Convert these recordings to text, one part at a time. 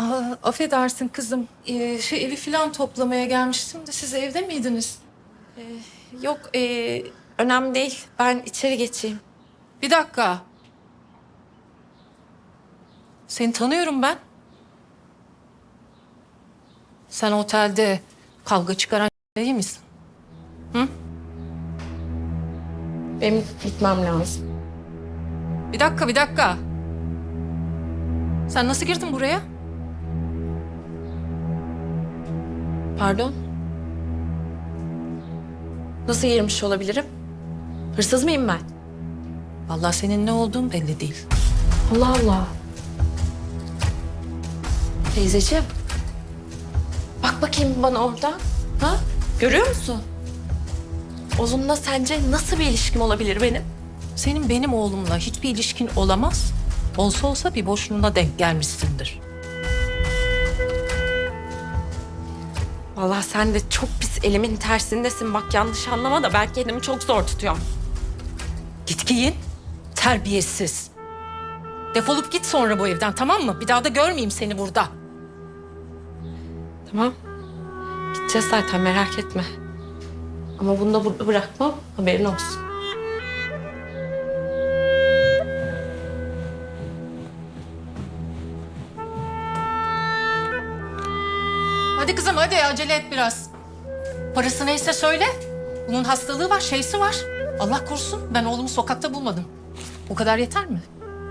Aa, affedersin kızım. Ee, şu evi falan toplamaya gelmiştim de siz evde miydiniz? Yok, ee, önemli değil. Ben içeri geçeyim. Bir dakika. Seni tanıyorum ben. Sen otelde kavga çıkaran değil misin? Benim gitmem lazım. Bir dakika, bir dakika. Sen nasıl girdin buraya? Pardon? Nasıl girmiş olabilirim? Hırsız mıyım ben? Vallahi senin ne olduğun belli değil. Allah Allah. Teyzeciğim. Bak bakayım bana oradan. Ha? Görüyor musun? Ozun'la sence nasıl bir ilişkim olabilir benim? Senin benim oğlumla hiçbir ilişkin olamaz. Olsa olsa bir boşluğuna denk gelmişsindir. Vallahi sen de çok pis elimin tersindesin. Bak yanlış anlama da belki elimi çok zor tutuyorum. Git giyin. Terbiyesiz. Defolup git sonra bu evden tamam mı? Bir daha da görmeyeyim seni burada. Tamam. Gideceğiz zaten merak etme. Ama bunu da burada bırakmam. Haberin olsun. Hadi acele et biraz. Parası neyse söyle. Bunun hastalığı var, şeysi var. Allah korusun ben oğlumu sokakta bulmadım. Bu kadar yeter mi?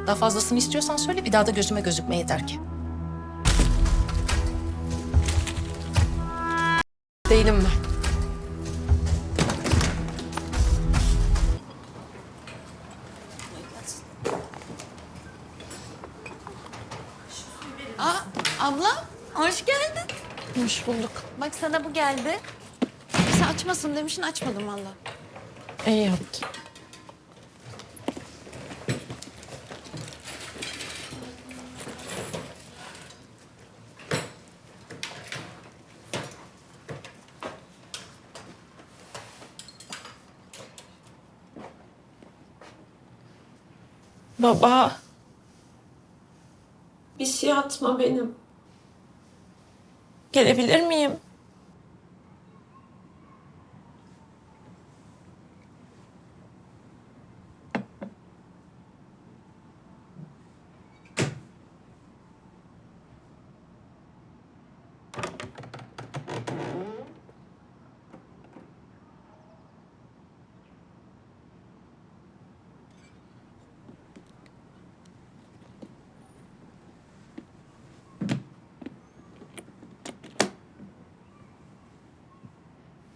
Daha fazlasını istiyorsan söyle bir daha da gözüme gözükme yeter ki. Değilim ben. Bak sana bu geldi. Sen açmasın demişsin açmadım valla. İyi yaptın. Baba. Bir şey atma benim. Gelebilir miyim?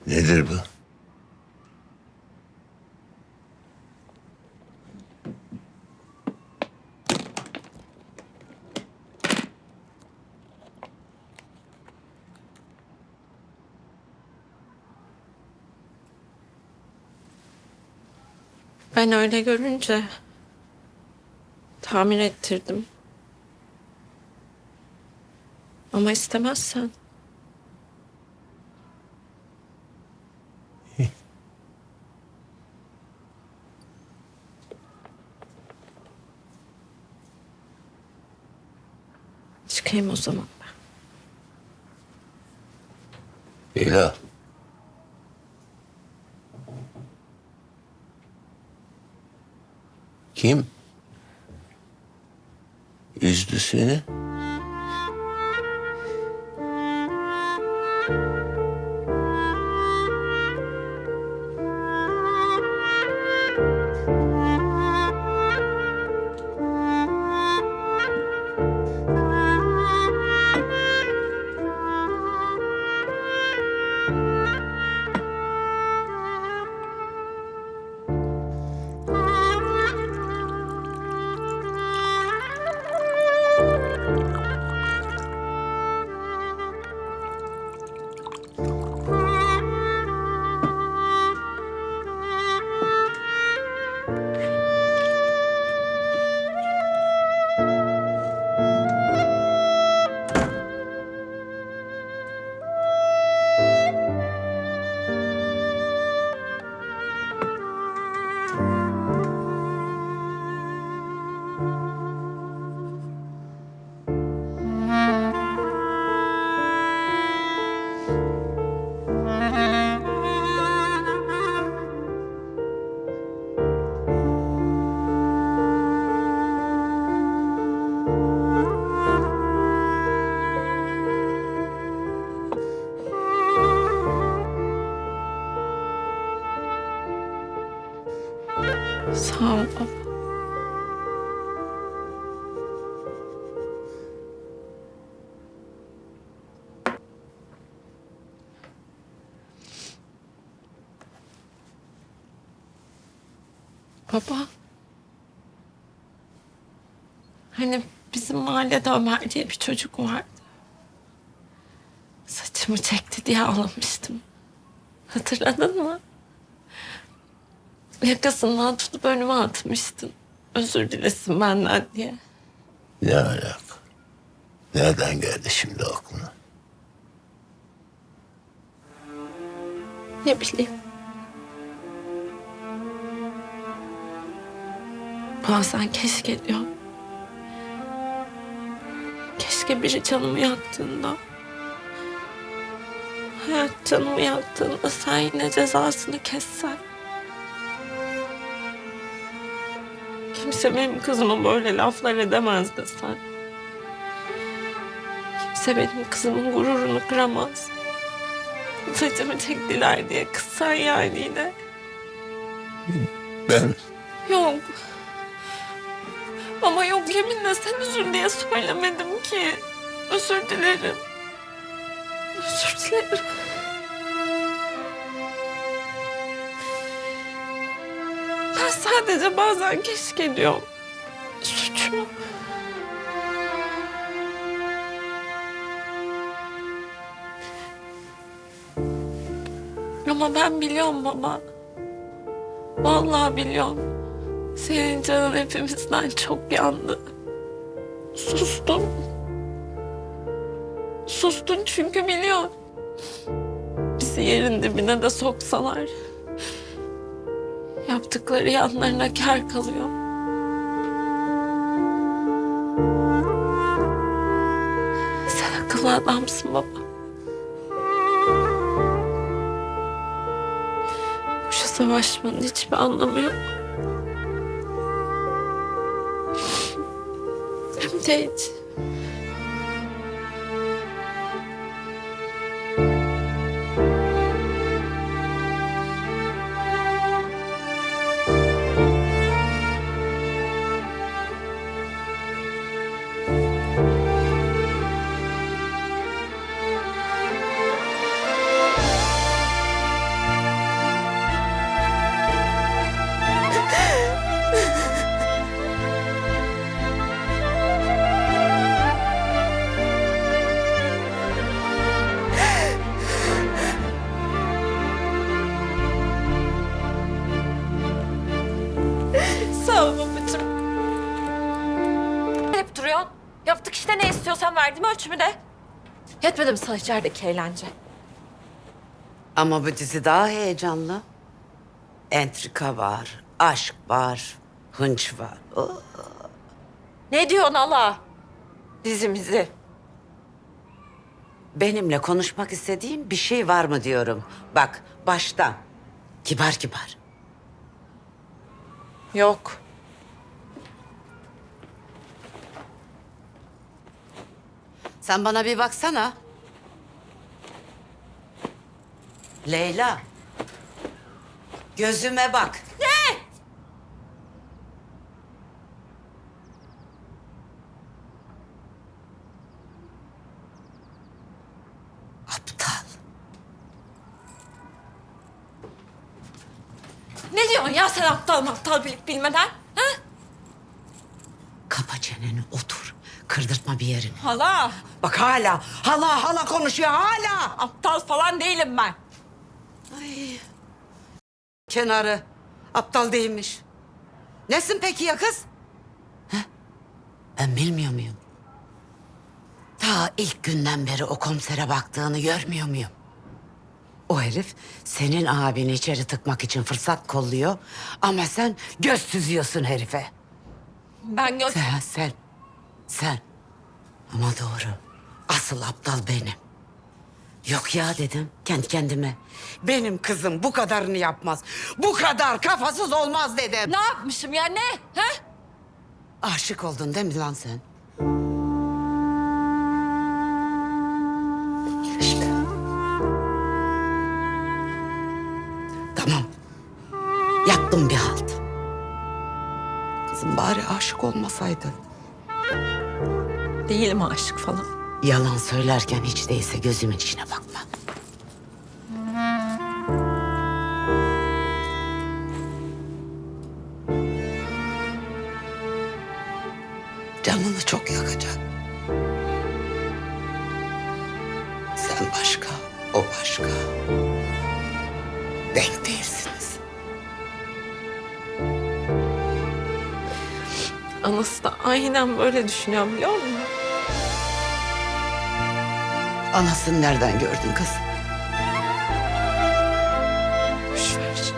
Nedir bu? Ben öyle görünce tamir ettirdim. Ama istemezsen. Çıkayım o zaman ben. Leyla. Kim? Üzdü seni? Baba. Hani bizim mahallede Ömer diye bir çocuk vardı. Saçımı çekti diye ağlamıştım. Hatırladın mı? Yakasından tutup önüme atmıştın. Özür dilesin benden diye. Ne alaka? Nereden geldi şimdi aklına? Ne bileyim. Bazen keşke diyorum. Keşke biri canımı yaktığında... Hayat canımı yaktığında sen yine cezasını kessen. Kimse benim kızıma böyle laflar edemez desen. Kimse benim kızımın gururunu kıramaz. Saçımı çektiler diye kızsan yani yine. Ben Yok. Ama yok yeminle sen üzül diye söylemedim ki. Özür dilerim. Özür dilerim. Ben sadece bazen keşke diyorum. Suçum. Ama ben biliyorum baba. Vallahi biliyorum. Senin canın hepimizden çok yandı. Sustum. Sustun çünkü biliyorsun. Bizi yerin dibine de soksalar. Yaptıkları yanlarına kar kalıyor. Sen akıllı adamsın baba. Boşa savaşmanın hiçbir anlamı yok. Hiç. Verdim ölçümü de. Yetmedi mi sana içerideki eğlence? Ama bu dizi daha heyecanlı. Entrika var, aşk var, hınç var. Ne diyorsun Allah? Dizimizi. Benimle konuşmak istediğin bir şey var mı diyorum. Bak baştan. Kibar kibar. Yok. Sen bana bir baksana. Leyla. Gözüme bak. Ne? Aptal. Ne diyorsun ya sen aptal aptal bilip bilmeden? Ha? Kapa çeneni otur. Kırdırtma bir yerini. Hala. Bak hala, hala hala konuşuyor hala. Aptal falan değilim ben. Kenarı. Aptal değilmiş. Nesin peki ya kız? Heh? Ben bilmiyor muyum? Ta ilk günden beri o komisere baktığını görmüyor muyum? O herif senin abini içeri tıkmak için fırsat kolluyor. Ama sen göz süzüyorsun herife. Ben gö- Sen, sen, sen. Ama doğru. Asıl aptal benim. Yok ya dedim kendi kendime. Benim kızım bu kadarını yapmaz. Bu kadar kafasız olmaz dedim. Ne yapmışım ya ne? Ha? Aşık oldun değil mi lan sen? İşte. Tamam. Yaptım bir halt. kızım bari aşık olmasaydın. Değilim aşık falan. Yalan söylerken hiç değilse gözümün içine bakma. Anası da aynen böyle düşünüyor biliyor musun? Anasını nereden gördün kız? Boş ver.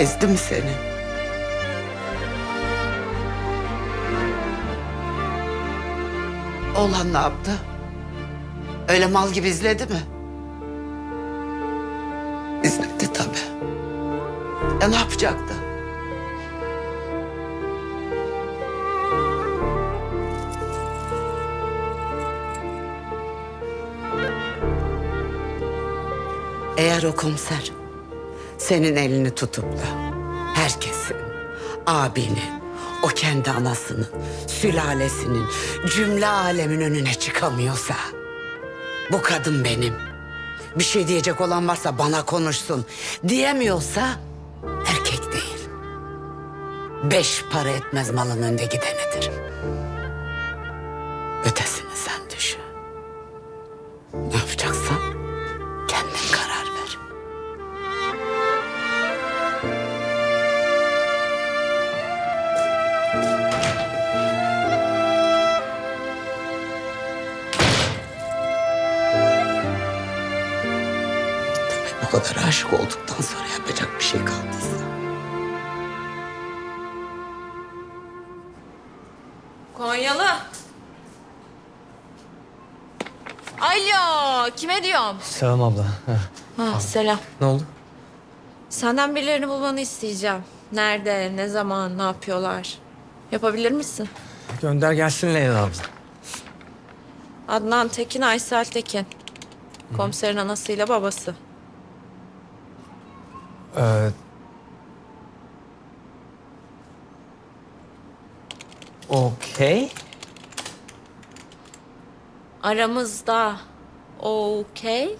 Ezdi mi seni? Oğlan ne yaptı? Öyle mal gibi izledi mi? İzledi tabii. Ya ne yapacaktı? Eğer o komiser senin elini tutup da herkesin, abinin, o kendi anasının, sülalesinin, cümle alemin önüne çıkamıyorsa bu kadın benim. Bir şey diyecek olan varsa bana konuşsun diyemiyorsa erkek değil. Beş para etmez malın önde gidenidir. Aşık olduktan sonra yapacak bir şey kaldıysa. Konyalı. Alo, kime diyorum? Selam abla. Heh. Ha, selam. Ne oldu? Senden birilerini bulmanı isteyeceğim. Nerede, ne zaman, ne yapıyorlar? Yapabilir misin? Gönder gelsin Leyla abla. Adnan Tekin, Aysel Tekin. Komiserin anasıyla babası. Ee, Okey. Aramızda okey.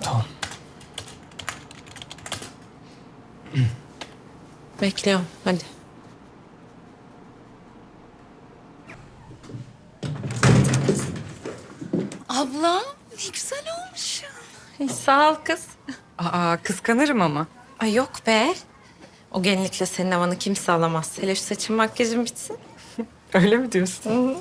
Tamam. Bekliyorum, hadi. Abla ne güzel olmuş. Sağ ol kız. Aa kıskanırım ama. Ay yok be. O gelinlikle senin havanı kimse alamaz. Hele şu saçın makyajın bitsin. Öyle mi diyorsun?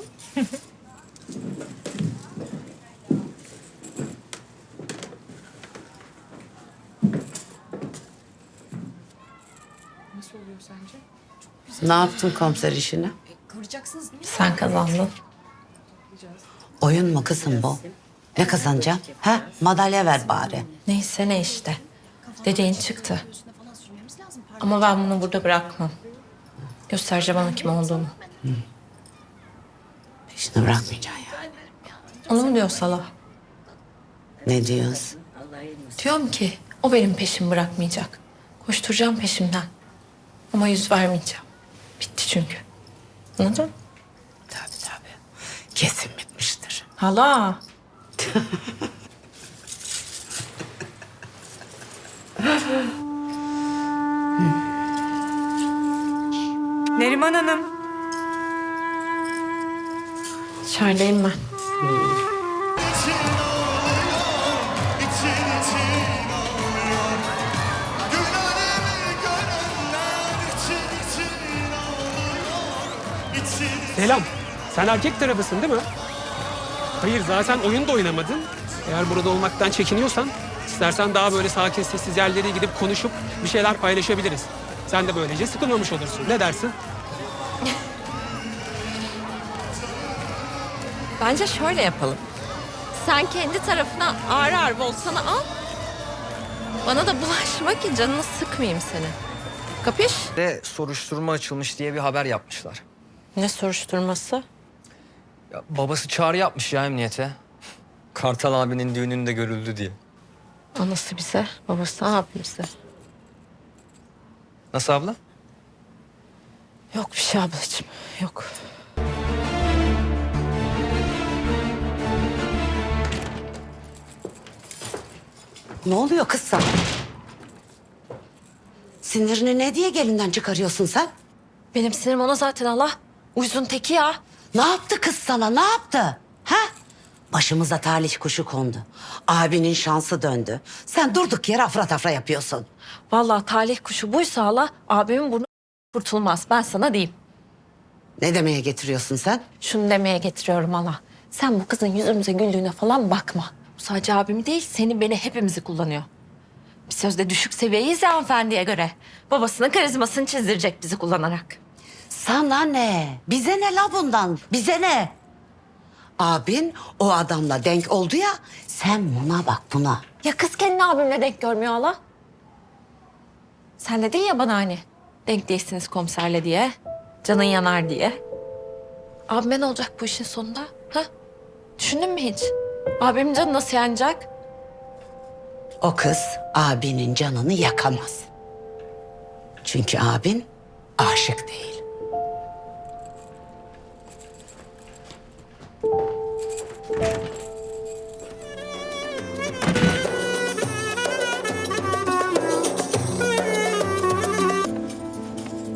Ne yaptın komiser işini? Sen kazandın. Oyun mu kızım bu? Ne kazanacağım? Ha? Madalya ver bari. Neyse ne işte. Dediğin çıktı. Ama ben bunu burada bırakmam. Göstereceğim bana kim olduğunu. Peşini bırakmayacaksın yani. Onu mu diyor Salah? Ne diyorsun? Diyorum ki o benim peşimi bırakmayacak. Koşturacağım peşimden. Ama yüz vermeyeceğim. Bitti çünkü. Anladın mı? Tabii tabii. Kesin bitmiştir. Hala. Neriman Hanım. İçerideyim ben. Selam. Sen erkek tarafısın değil mi? Hayır zaten oyun da oynamadın. Eğer burada olmaktan çekiniyorsan istersen daha böyle sakin sessiz yerlere gidip konuşup bir şeyler paylaşabiliriz. Sen de böylece sıkılmamış olursun. Ne dersin? Bence şöyle yapalım. Sen kendi tarafına ağır ağır voltanı al. Bana da bulaşma ki canını sıkmayayım seni. Kapış? De soruşturma açılmış diye bir haber yapmışlar. Ne soruşturması? Ya, babası çağrı yapmış ya emniyete. Kartal abinin düğününde görüldü diye. Anası bize, babası abimize. Nasıl abla? Yok bir şey ablacığım. Yok. Ne oluyor kız sana? Sinirini ne diye gelinden çıkarıyorsun sen? Benim sinirim ona zaten Allah. Uyuzun teki ya. Ne yaptı kız sana? Ne yaptı? Ha? Başımıza talih kuşu kondu. Abinin şansı döndü. Sen durduk yere afra tafra yapıyorsun. Vallahi talih kuşu buysa Allah abimin burnu kurtulmaz. Ben sana diyeyim. Ne demeye getiriyorsun sen? Şunu demeye getiriyorum Allah. Sen bu kızın yüzümüze güldüğüne falan bakma. Bu sadece abimi değil seni beni hepimizi kullanıyor. Bir sözde düşük seviyeyiz ya hanımefendiye göre. Babasının karizmasını çizdirecek bizi kullanarak. Sana ne? Bize ne la bundan? Bize ne? Abin o adamla denk oldu ya. Sen buna bak buna. Ya kız kendini abimle denk görmüyor Allah. Sen dedin ya bana hani denk değilsiniz komiserle diye. Canın yanar diye. Abime ne olacak bu işin sonunda? Ha? Düşündün mü hiç? Abimin canı nasıl yanacak? O kız abinin canını yakamaz. Çünkü abin aşık değil.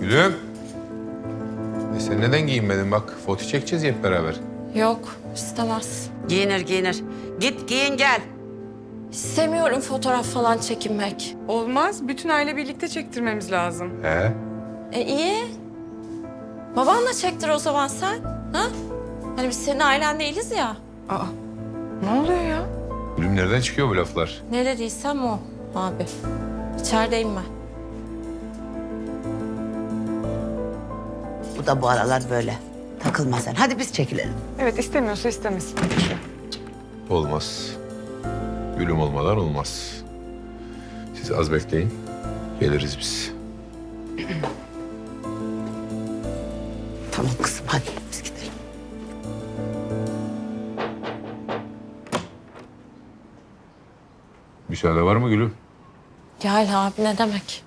Gülüm. E sen neden giyinmedin bak? Foto çekeceğiz hep beraber. Yok istemez. Giyinir giyinir. Git giyin gel. İstemiyorum fotoğraf falan çekinmek. Olmaz. Bütün aile birlikte çektirmemiz lazım. He? E iyi. Babanla çektir o zaman sen. Ha? Hani biz senin ailen değiliz ya. Aa, ne oluyor ya? Gülüm nereden çıkıyor bu laflar? Ne dediysem o abi. İçerideyim ben. Bu da bu aralar böyle. Takılma sen. Hadi biz çekilelim. Evet istemiyorsa istemesin. Olmaz. Gülüm olmadan olmaz. Siz az bekleyin. Geliriz biz. Tamam kızım Müsaade var mı Gülüm? Gel abi ne demek?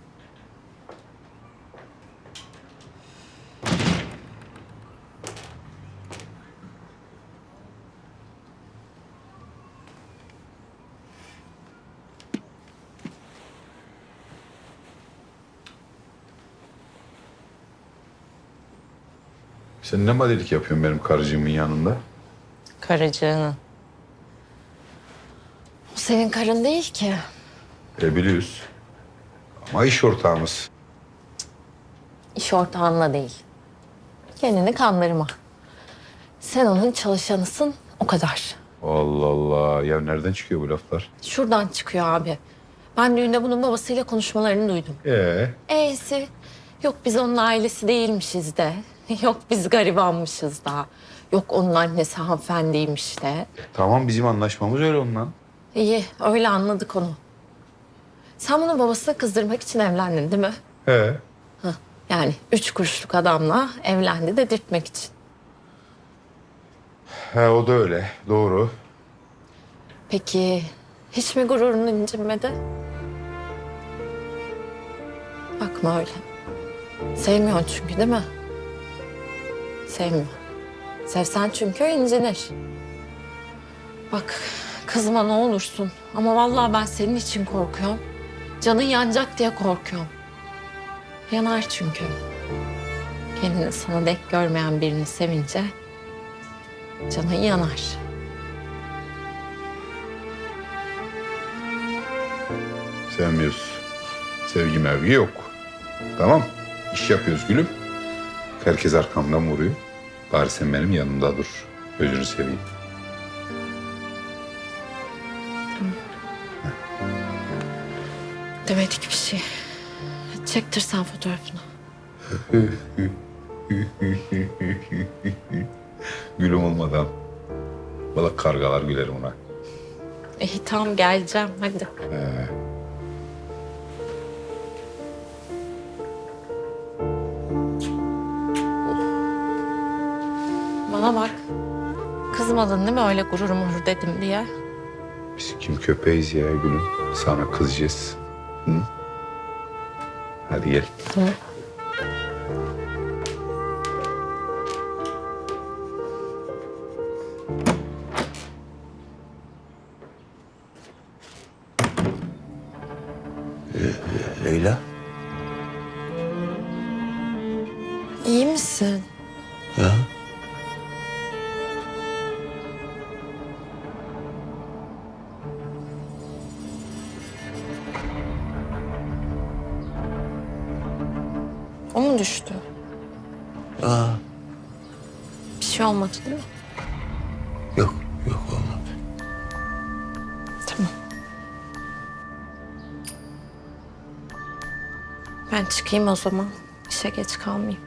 Sen ne madelik yapıyorsun benim karıcığımın yanında? Karıcığının. Senin karın değil ki. E biliyoruz. Ama iş ortağımız. İş ortağınla değil. Kendini kandırma. Sen onun çalışanısın o kadar. Allah Allah. Ya nereden çıkıyor bu laflar? Şuradan çıkıyor abi. Ben düğünde bunun babasıyla konuşmalarını duydum. Ee? E'si yok biz onun ailesi değilmişiz de. Yok biz garibanmışız da. Yok onun annesi hanımefendiymiş de. Tamam bizim anlaşmamız öyle ondan. İyi öyle anladık onu. Sen bunun babasını kızdırmak için evlendin değil mi? He. Hah, yani üç kuruşluk adamla evlendi dedirtmek için. He o da öyle. Doğru. Peki hiç mi gururun incinmedi? Bakma öyle. Sevmiyorsun çünkü değil mi? Sevmiyor. Sevsen çünkü incinir. Bak kızma ne olursun. Ama vallahi ben senin için korkuyorum. Canın yanacak diye korkuyorum. Yanar çünkü. Kendini sana denk görmeyen birini sevince canın yanar. Sevmiyoruz. Sevgi mevgi yok. Tamam. İş yapıyoruz gülüm. Herkes arkamdan vuruyor. Bari sen benim yanımda dur. Gözünü seveyim. Çektir sen fotoğrafını. Gülüm olmadan. Valla kargalar güler ona. İyi tamam geleceğim hadi. Bana bak. Kızmadın değil mi öyle gurur murur dedim diye? Biz kim köpeğiz ya gülüm. Sana kızacağız. Hı? Hadi Düştü? Aa, Bir şey olmadı değil mi? yok yok olmadı. Tamam. Ben çıkayım o zaman. İşe geç kalmayayım.